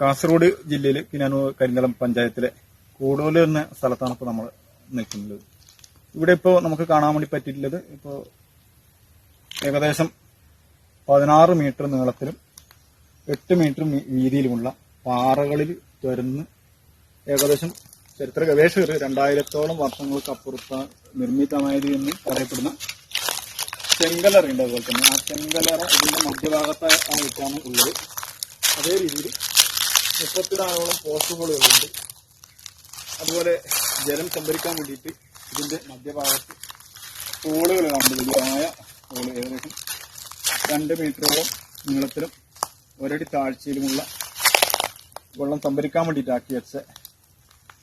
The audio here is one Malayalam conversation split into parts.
കാസർഗോഡ് ജില്ലയിൽ കിനാനൂർ കരിന്തളം പഞ്ചായത്തിലെ കൂടോൽ എന്ന സ്ഥലത്താണ് ഇപ്പോൾ നമ്മൾ നിൽക്കുന്നത്. ഇവിടെ ഇപ്പോൾ നമുക്ക് കാണാൻ വേണ്ടി പറ്റിയിട്ടുള്ളത് ഇപ്പോൾ ഏകദേശം പതിനാറ് മീറ്റർ നീളത്തിലും എട്ട് മീറ്റർ വീതിയിലുമുള്ള പാറകളിൽ തുരന്ന് ഏകദേശം ചരിത്ര ഗവേഷകർ രണ്ടായിരത്തോളം വർഷങ്ങൾക്ക് അപ്പുറത്ത് നിർമ്മിതമായത് എന്ന് പറയപ്പെടുന്ന ചെങ്കലറുണ്ട് അതുപോലെ തന്നെ. ആ ചെങ്കലറ ഇതിന്റെ മധ്യഭാഗത്തായിട്ടാണ് ഉള്ളത്. അതേ രീതിയിൽ മുപ്പത്തിനാലോളം പോസ്റ്റുകളുണ്ട്. അതുപോലെ ജലം സംഭരിക്കാൻ വേണ്ടിയിട്ട് ഇതിന്റെ മധ്യഭാഗത്ത് ഹോളുകൾ കാണുന്നത് വലിയമായ ഹോൾ ഏകദേശം രണ്ട് മീറ്ററോളം നീളത്തിലും ഒരടി താഴ്ചയിലുമുള്ള വെള്ളം സംഭരിക്കാൻ വേണ്ടിയിട്ട് ആക്കി വെച്ച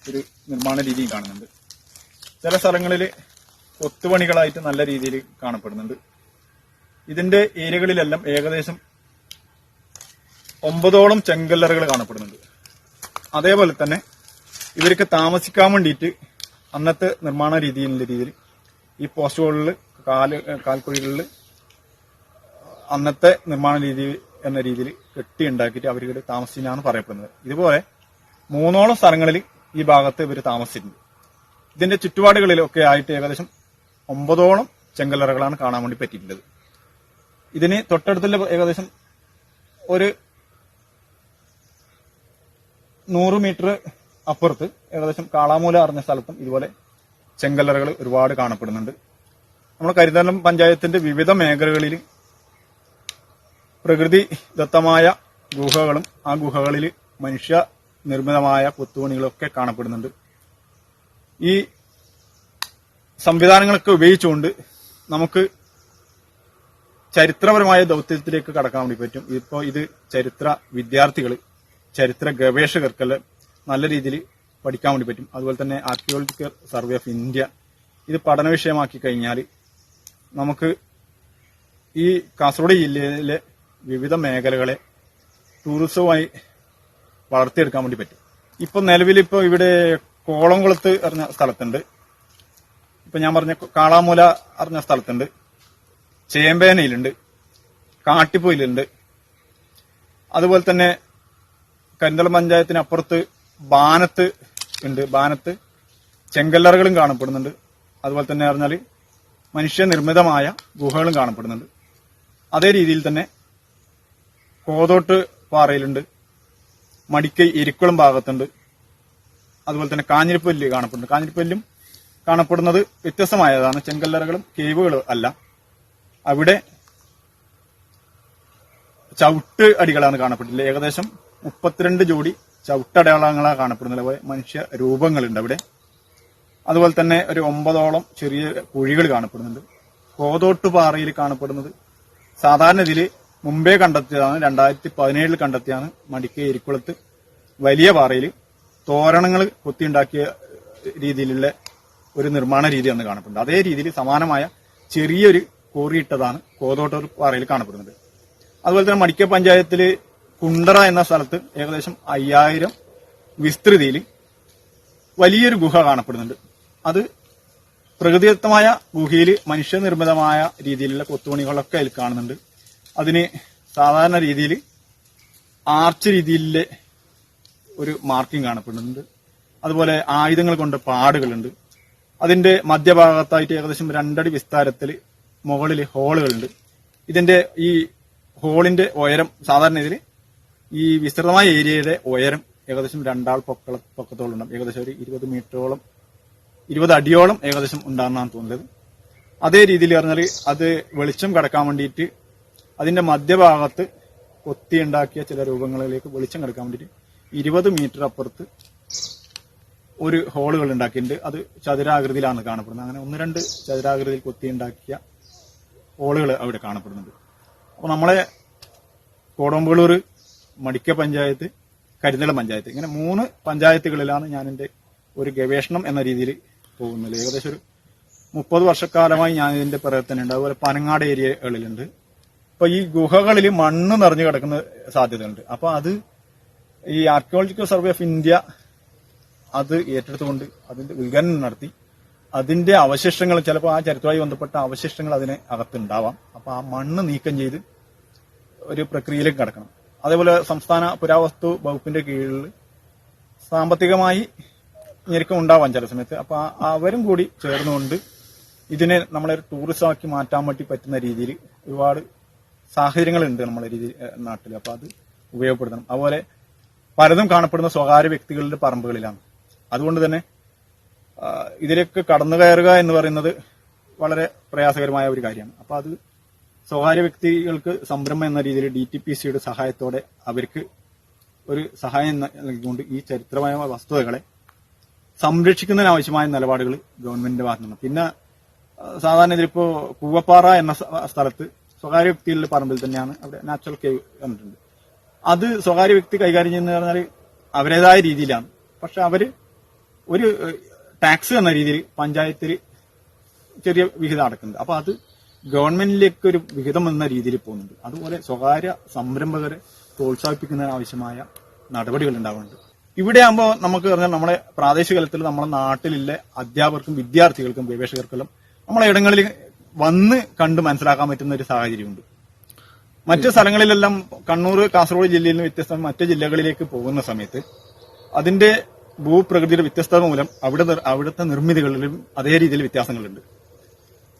ഒരു നിർമ്മാണ രീതി കാണുന്നുണ്ട്. ചില സ്ഥലങ്ങളിൽ കൊത്തുപണികളായിട്ട് നല്ല രീതിയിൽ കാണപ്പെടുന്നുണ്ട്. ഇതിന്റെ ഏരിയകളിലെല്ലാം ഏകദേശം ഒമ്പതോളം ചെങ്കല്ലറുകൾ കാണപ്പെടുന്നുണ്ട്. അതേപോലെ തന്നെ ഇവർക്ക് താമസിക്കാൻ വേണ്ടിയിട്ട് അന്നത്തെ നിർമ്മാണ രീതിയിലുള്ള രീതിയിൽ ഈ പോസ്റ്റുകളിൽ കാൽ കാൽക്കുഴികളിൽ അന്നത്തെ നിർമ്മാണ രീതി എന്ന രീതിയിൽ കെട്ടിയുണ്ടാക്കിയിട്ട് അവർക്ക് താമസിച്ചാണ് പറയപ്പെടുന്നത്. ഇതുപോലെ മൂന്നോളം സ്ഥലങ്ങളിൽ ഈ ഭാഗത്ത് ഇവർ താമസിച്ചിട്ടുണ്ട്. ഇതിന്റെ ചുറ്റുപാടുകളിലൊക്കെ ആയിട്ട് ഏകദേശം ഒമ്പതോളം ചെങ്കല്ലറകളാണ് കാണാൻ വേണ്ടി പറ്റിയിട്ടുള്ളത്. ഇതിന് തൊട്ടടുത്തുള്ള ഏകദേശം ഒരു നൂറ് മീറ്റർ അപ്പുറത്ത് ഏകദേശം കാളാമൂല അറിഞ്ഞ സ്ഥലത്തും ഇതുപോലെ ചെങ്കല്ലറകൾ ഒരുപാട് കാണപ്പെടുന്നുണ്ട്. നമ്മുടെ കരിന്തലം പഞ്ചായത്തിന്റെ വിവിധ മേഖലകളിൽ പ്രകൃതി ദത്തമായ ഗുഹകളും ആ ഗുഹകളിൽ മനുഷ്യ നിർമ്മിതമായ കൊത്തുപണികളൊക്കെ കാണപ്പെടുന്നുണ്ട്. ഈ സംവിധാനങ്ങളൊക്കെ ഉപയോഗിച്ചുകൊണ്ട് നമുക്ക് ചരിത്രപരമായ ദൗത്യത്തിലേക്ക് കടക്കാൻ വേണ്ടി പറ്റും. ഇപ്പോൾ ഇത് ചരിത്ര വിദ്യാർത്ഥികൾ ചരിത്ര ഗവേഷകർക്കെല്ലാം നല്ല രീതിയിൽ പഠിക്കാൻ വേണ്ടി പറ്റും. അതുപോലെ തന്നെ ആർക്കിയോളജിക്കൽ സർവേ ഓഫ് ഇന്ത്യ ഇത് പഠന വിഷയമാക്കി കഴിഞ്ഞാൽ നമുക്ക് ഈ കാസർഗോഡ് ജില്ലയിലെ വിവിധ മേഖലകളെ ടൂറിസവുമായി വളർത്തിയെടുക്കാൻ വേണ്ടി പറ്റും. ഇപ്പൊ നിലവിൽ ഇവിടെ കോളംകുളത്ത് അറിഞ്ഞ സ്ഥലത്തുണ്ട്. ഇപ്പൊ ഞാൻ പറഞ്ഞ കാളാമൂല അറിഞ്ഞ സ്ഥലത്തുണ്ട്. ചേമ്പേനയിലുണ്ട്. കാട്ടിപ്പൊയിലുണ്ട് അതുപോലെ തന്നെ കരിന്തളം പഞ്ചായത്തിന് അപ്പുറത്ത് ബാനത്ത് ഉണ്ട്. ബാനത്ത് ചെങ്കല്ലറകളും കാണപ്പെടുന്നുണ്ട്. അതുപോലെ തന്നെ പറഞ്ഞാൽ മനുഷ്യനിർമ്മിതമായ ഗുഹകളും കാണപ്പെടുന്നുണ്ട്. അതേ രീതിയിൽ തന്നെ കോതോട്ട് പാറയിലുണ്ട്. മടിക്കൈ എരിക്കുളം ഭാഗത്തുണ്ട്. അതുപോലെ തന്നെ കാഞ്ഞിരപ്പല്ല് കാണപ്പെടുന്നുണ്ട്. കാഞ്ഞിരപ്പല്ലും കാണപ്പെടുന്നത് വ്യത്യസ്തമായതാണ്. ചെങ്കല്ലറകളും കേവുകളും അല്ല. അവിടെ ചവിട്ട് അടികളാണ് കാണപ്പെട്ടില്ല ഏകദേശം മുപ്പത്തിരണ്ട് ജോഡി ചവിട്ടടയാളങ്ങളാണ് കാണപ്പെടുന്നത്. അതുപോലെ മനുഷ്യ രൂപങ്ങളുണ്ട് അവിടെ. അതുപോലെ തന്നെ ഒരു ഒമ്പതോളം ചെറിയ കുഴികൾ കാണപ്പെടുന്നുണ്ട്. കോതോട്ടുപാറയിൽ കാണപ്പെടുന്നത്. സാധാരണ ഇതിൽ മുമ്പേ കണ്ടെത്തിയതാണ് രണ്ടായിരത്തി പതിനേഴിൽ കണ്ടെത്തിയാണ് മടിക്കൈ എരിക്കുളത്ത്. വലിയ പാറയിൽ തോരണങ്ങൾ കൊത്തിയുണ്ടാക്കിയ രീതിയിലുള്ള ഒരു നിർമ്മാണ രീതി അന്ന് കാണപ്പെടുന്നത് അതേ രീതിയിൽ സമാനമായ ചെറിയൊരു കോറിയിട്ടതാണ് കോതോട്ടൂർ പാറയിൽ കാണപ്പെടുന്നത്. അതുപോലെ തന്നെ മടിക്ക പഞ്ചായത്തിൽ കുണ്ടറ എന്ന സ്ഥലത്ത് ഏകദേശം അയ്യായിരം വിസ്തൃതിയിൽ വലിയൊരു ഗുഹ കാണപ്പെടുന്നുണ്ട്. അത് പ്രകൃതിദത്തമായ ഗുഹയിൽ മനുഷ്യനിർമ്മിതമായ രീതിയിലുള്ള കൊത്തുപണികളൊക്കെ അതിൽ കാണുന്നുണ്ട്. അതിന് സാധാരണ രീതിയിൽ ആർച്ച് രീതിയിലെ ഒരു മാർക്കിംഗ് കാണപ്പെടുന്നുണ്ട്. അതുപോലെ ആയുധങ്ങൾ കൊണ്ട് പാടുകളുണ്ട്. അതിന്റെ മധ്യഭാഗത്തായിട്ട് ഏകദേശം രണ്ടടി വിസ്താരത്തിൽ മുകളിൽ ഹോളുകളുണ്ട്. ഇതിന്റെ ഈ ഹോളിന്റെ ഉയരം സാധാരണ ഇതിൽ ഈ വിസ്തൃതമായ ഏരിയയുടെ ഉയരം ഏകദേശം രണ്ടാൾ പൊക്കള പൊക്കത്തോളം ഉണ്ടാകും ഏകദേശം ഒരു ഇരുപത് മീറ്ററോളം ഇരുപത് അടിയോളം ഏകദേശം ഉണ്ടാകുന്നതാണ് തോന്നുന്നത്. അതേ രീതിയിൽ പറഞ്ഞാൽ അത് വെളിച്ചം കടക്കാൻ വേണ്ടിയിട്ട് അതിന്റെ മധ്യഭാഗത്ത് കൊത്തിയുണ്ടാക്കിയ ചില രൂപങ്ങളിലേക്ക് വെളിച്ചം കടക്കാൻ വേണ്ടിയിട്ട് ഇരുപത് മീറ്റർ അപ്പുറത്ത് ഒരു ഹോളുകൾ ഉണ്ടാക്കിയിട്ടുണ്ട്. അത് ചതുരാകൃതിയിലാണ് കാണപ്പെടുന്നത്. അങ്ങനെ ഒന്ന് രണ്ട് ചതുരാകൃതിയിൽ കൊത്തിയുണ്ടാക്കിയ ഹോളുകൾ അവിടെ കാണപ്പെടുന്നുണ്ട്. അപ്പോൾ നമ്മളെ കോടമ്പളൂർ മടിക്ക പഞ്ചായത്ത് കരിന്തള പഞ്ചായത്ത്. ഇങ്ങനെ മൂന്ന് പഞ്ചായത്തുകളിലാണ് ഞാൻ എന്റെ ഒരു ഗവേഷണം എന്ന രീതിയിൽ പോകുന്നത്. ഏകദേശം ഒരു മുപ്പത് വർഷക്കാലമായി ഞാൻ ഇതിന്റെ പ്രവർത്തനമുണ്ട് അതുപോലെ പനങ്ങാട് ഏരിയകളിലുണ്ട്. അപ്പൊ ഈ ഗുഹകളിൽ മണ്ണ് നിറഞ്ഞു കിടക്കുന്ന സാധ്യതയുണ്ട്. അപ്പൊ അത് ഈ ആർക്കിയോളജിക്കൽ സർവേ ഓഫ് ഇന്ത്യ അത് ഏറ്റെടുത്തുകൊണ്ട് അതിന്റെ ഉദ്ഘാടനം നടത്തി. അതിന്റെ അവശിഷ്ടങ്ങൾ ചിലപ്പോൾ ആ ചരിത്രവുമായി ബന്ധപ്പെട്ട അവശിഷ്ടങ്ങൾ അതിന് അകത്തുണ്ടാവാം. അപ്പൊ ആ മണ്ണ് നീക്കം ചെയ്ത് ഒരു പ്രക്രിയയിലേക്ക് കടക്കണം. അതേപോലെ സംസ്ഥാന പുരാവസ്തു വകുപ്പിന്റെ കീഴിൽ സാമ്പത്തികമായി ഞെരുക്കം ഉണ്ടാവാൻ ചില സമയത്ത്. അപ്പൊ അവരും കൂടി ചേർന്നുകൊണ്ട് ഇതിനെ നമ്മളെ ഒരു ടൂറിസം ആക്കി മാറ്റാൻ വേണ്ടി പറ്റുന്ന രീതിയിൽ ഒരുപാട് സാഹചര്യങ്ങളുണ്ട് നമ്മളെ രീതി നാട്ടിൽ. അപ്പൊ അത് ഉപയോഗപ്പെടുത്തണം. അതുപോലെ പലതും കാണപ്പെടുന്ന സ്വകാര്യ വ്യക്തികളുടെ പറമ്പുകളിലാണ്. അതുകൊണ്ട് തന്നെ ഇതിലേക്ക് കടന്നു കയറുക എന്ന് പറയുന്നത് വളരെ പ്രയാസകരമായ ഒരു കാര്യമാണ്. അപ്പൊ അത് സ്വകാര്യ വ്യക്തികൾക്ക് സംരംഭം എന്ന രീതിയിൽ ഡി ടി പി സിയുടെ സഹായത്തോടെ അവർക്ക് ഒരു സഹായം നൽകിക്കൊണ്ട് ഈ ചരിത്രമായ വസ്തുതകളെ സംരക്ഷിക്കുന്നതിനാവശ്യമായ നിലപാടുകൾ ഗവൺമെന്റിന്റെ ഭാഗത്തുനിന്ന് പിന്നെ സാധാരണ ഇതിലിപ്പോ കൂവപ്പാറ എന്ന സ്ഥ- സ്ഥലത്ത് സ്വകാര്യ വ്യക്തികളുടെ പറമ്പിൽ തന്നെയാണ് അവിടെ നാച്ചുറൽ കേവ് വന്നിട്ടുണ്ട്. അത് സ്വകാര്യ വ്യക്തി കൈകാര്യം ചെയ്യുന്ന പറഞ്ഞാൽ അവരുടേതായ രീതിയിലാണ്. പക്ഷെ അവർ ഒരു ടാക്സ് എന്ന രീതിയിൽ പഞ്ചായത്തിൽ ചെറിയ വിഹിതം അടക്കുന്നുണ്ട്. അപ്പൊ അത് ഗവൺമെന്റിലേക്ക് ഒരു വിഹിതം എന്ന രീതിയിൽ പോകുന്നുണ്ട്. അതുപോലെ സ്വകാര്യ സംരംഭകരെ പ്രോത്സാഹിപ്പിക്കുന്നതിന് ആവശ്യമായ നടപടികൾ ഉണ്ടാവുന്നുണ്ട്. ഇവിടെ ആകുമ്പോൾ നമുക്ക് പറഞ്ഞാൽ നമ്മുടെ പ്രാദേശിക തലത്തിൽ നമ്മുടെ നാട്ടിലുള്ള അധ്യാപകർക്കും വിദ്യാർത്ഥികൾക്കും ഗവേഷകർക്കെല്ലാം നമ്മളെ ഇടങ്ങളിൽ വന്ന് കണ്ട് മനസ്സിലാക്കാൻ പറ്റുന്ന ഒരു സാഹചര്യമുണ്ട്. മറ്റു സ്ഥലങ്ങളിലെല്ലാം കണ്ണൂർ കാസർഗോഡ് ജില്ലയിൽ നിന്ന് വ്യത്യസ്ത മറ്റു ജില്ലകളിലേക്ക് പോകുന്ന സമയത്ത് അതിന്റെ ഭൂപ്രകൃതിയുടെ വ്യത്യസ്തത മൂലം അവിടെ അവിടുത്തെ നിർമ്മിതികളിലും അതേ രീതിയിൽ വ്യത്യാസങ്ങളുണ്ട്.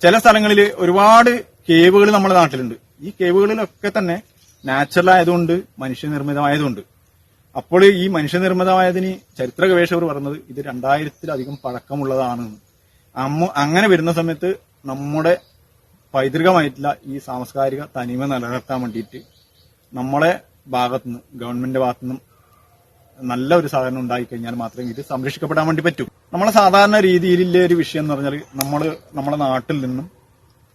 ചില സ്ഥലങ്ങളിൽ ഒരുപാട് കേവുകൾ നമ്മുടെ നാട്ടിലുണ്ട്. ഈ കേവുകളിലൊക്കെ തന്നെ നാച്ചുറൽ ആയതുകൊണ്ട് മനുഷ്യനിർമ്മിതമായതുകൊണ്ട്. അപ്പോൾ ഈ മനുഷ്യനിർമ്മിതമായതിന് ചരിത്ര ഗവേഷകർ പറഞ്ഞത് ഇത് രണ്ടായിരത്തിലധികം പഴക്കമുള്ളതാണ്. അമ്മ അങ്ങനെ വരുന്ന സമയത്ത് നമ്മുടെ പൈതൃകമായിട്ടുള്ള ഈ സാംസ്കാരിക തനിമ നിലനിർത്താൻ വേണ്ടിയിട്ട് നമ്മളെ ഭാഗത്തുനിന്ന് ഗവൺമെന്റിന്റെ ഭാഗത്തുനിന്നും നല്ല ഒരു സാധനം ഉണ്ടായിക്കഴിഞ്ഞാൽ മാത്രമേ ഇത് സംരക്ഷിക്കപ്പെടാൻ വേണ്ടി പറ്റൂ. നമ്മളെ സാധാരണ രീതിയിലുള്ള ഒരു വിഷയം എന്ന് പറഞ്ഞാൽ നമ്മൾ നമ്മുടെ നാട്ടിൽ നിന്നും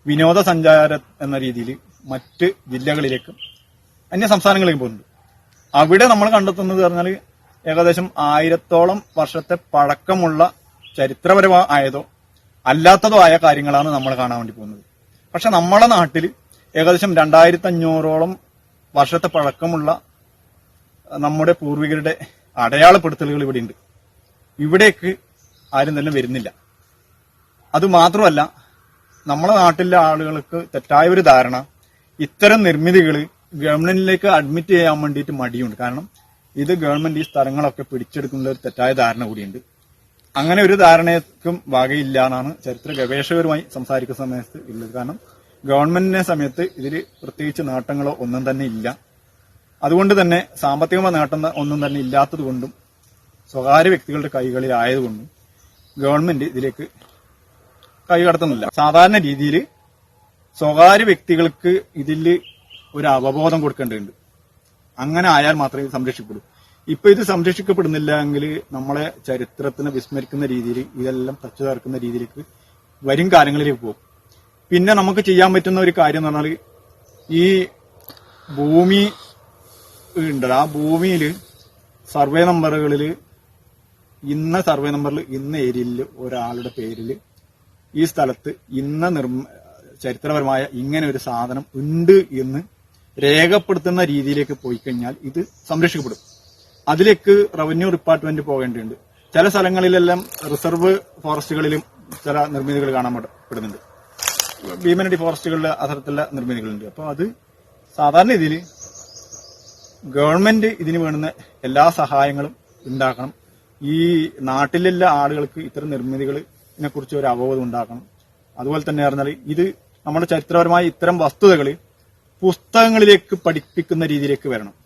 വിനോദസഞ്ചാര എന്ന രീതിയിൽ മറ്റ് ജില്ലകളിലേക്കും അന്യ സംസ്ഥാനങ്ങളിലേക്കും പോകുന്നുണ്ട്. അവിടെ നമ്മൾ കണ്ടെത്തുന്നത് പറഞ്ഞാൽ ഏകദേശം ആയിരത്തോളം വർഷത്തെ പഴക്കമുള്ള ചരിത്രപരമായതോ അല്ലാത്തതോ ആയ കാര്യങ്ങളാണ് നമ്മൾ കാണാൻ വേണ്ടി പോകുന്നത്. പക്ഷെ നമ്മുടെ നാട്ടിൽ ഏകദേശം രണ്ടായിരത്തി അഞ്ഞൂറോളം വർഷത്തെ പഴക്കമുള്ള നമ്മുടെ പൂർവികരുടെ അടയാളപ്പെടുത്തലുകൾ ഇവിടെയുണ്ട്. ഇവിടേക്ക് ആരും തന്നെ വരുന്നില്ല. അത് മാത്രമല്ല നമ്മുടെ നാട്ടിലെ ആളുകൾക്ക് തെറ്റായ ഒരു ധാരണ ഇത്തരം നിർമ്മിതികൾ ഗവൺമെന്റിലേക്ക് അഡ്മിറ്റ് ചെയ്യാൻ വേണ്ടിയിട്ട് മടിയുണ്ട്. കാരണം ഇത് ഗവൺമെന്റ് ഈ സ്ഥലങ്ങളൊക്കെ പിടിച്ചെടുക്കുന്ന ഒരു തെറ്റായ ധാരണ കൂടിയുണ്ട്. അങ്ങനെ ഒരു ധാരണയ്ക്കും വകയില്ല എന്നാണ് ചരിത്ര ഗവേഷകരുമായി സംസാരിക്കുന്ന സമയത്ത് ഉള്ളത്. കാരണം ഗവൺമെന്റിനെ സമയത്ത് ഇതിൽ പ്രത്യേകിച്ച് നേട്ടങ്ങളോ ഒന്നും തന്നെ ഇല്ല. അതുകൊണ്ട് തന്നെ സാമ്പത്തികമായ നേട്ടം ഒന്നും തന്നെ ഇല്ലാത്തതുകൊണ്ടും സ്വകാര്യ വ്യക്തികളുടെ കൈകളിലായതുകൊണ്ടും ഗവൺമെന്റ് ഇതിലേക്ക് കൈകടത്തുന്നില്ല സാധാരണ രീതിയിൽ സ്വകാര്യ വ്യക്തികൾക്ക് ഇതിൽ ഒരു അവബോധം കൊടുക്കേണ്ടതുണ്ട്. അങ്ങനെ ആയാൽ മാത്രമേ ഇത് സംരക്ഷിക്കപ്പെടൂ ഇപ്പൊ ഇത് സംരക്ഷിക്കപ്പെടുന്നില്ല എങ്കിൽ നമ്മളെ ചരിത്രത്തിനെ വിസ്മരിക്കുന്ന രീതിയിൽ ഇതെല്ലാം തച്ചു തകർക്കുന്ന രീതിയിലേക്ക് വരും കാലങ്ങളിലേക്ക് പോകും. പിന്നെ നമുക്ക് ചെയ്യാൻ പറ്റുന്ന ഒരു കാര്യം എന്ന് പറഞ്ഞാൽ ഈ ഭൂമി ഉണ്ട് ആ ഭൂമിയിൽ സർവേ നമ്പറുകളിൽ ഇന്ന സർവേ നമ്പറിൽ ഇന്ന ഏരിയയിൽ ഒരാളുടെ പേരിൽ ഈ സ്ഥലത്ത് ഇന്ന നിർമ്മ ചരിത്രപരമായ ഇങ്ങനെ ഒരു സാധനം ഉണ്ട് എന്ന് രേഖപ്പെടുത്തുന്ന രീതിയിലേക്ക് പോയി കഴിഞ്ഞാൽ ഇത് സംരക്ഷിക്കപ്പെടും. അതിലേക്ക് റവന്യൂ ഡിപ്പാർട്ട്മെന്റ് പോകേണ്ടതുണ്ട്. ചില സ്ഥലങ്ങളിലെല്ലാം റിസർവ് ഫോറസ്റ്റുകളിലും ചില നിർമ്മിതികൾ കാണാൻ പെട- പെടുന്നുണ്ട്. ഭീമനടി ഫോറസ്റ്റുകളിലെ അത്തരത്തിലുള്ള നിർമ്മിതികളുണ്ട്. അപ്പോൾ അത് സാധാരണ രീതിയിൽ ഗവൺമെന്റ് ഇതിന് വേണ്ടുന്ന എല്ലാ സഹായങ്ങളും ഉണ്ടാക്കണം. ഈ നാട്ടിലുള്ള ആളുകൾക്ക് ഇത്തരം നിർമ്മിതികളെ കുറിച്ച് ഒരു അവബോധം ഉണ്ടാക്കണം. അതുപോലെ തന്നെ പറഞ്ഞാൽ ഇത് നമ്മുടെ ചരിത്രപരമായ ഇത്തരം വസ്തുതകൾ പുസ്തകങ്ങളിലേക്ക് പഠിപ്പിക്കുന്ന രീതിയിലേക്ക് വരണം.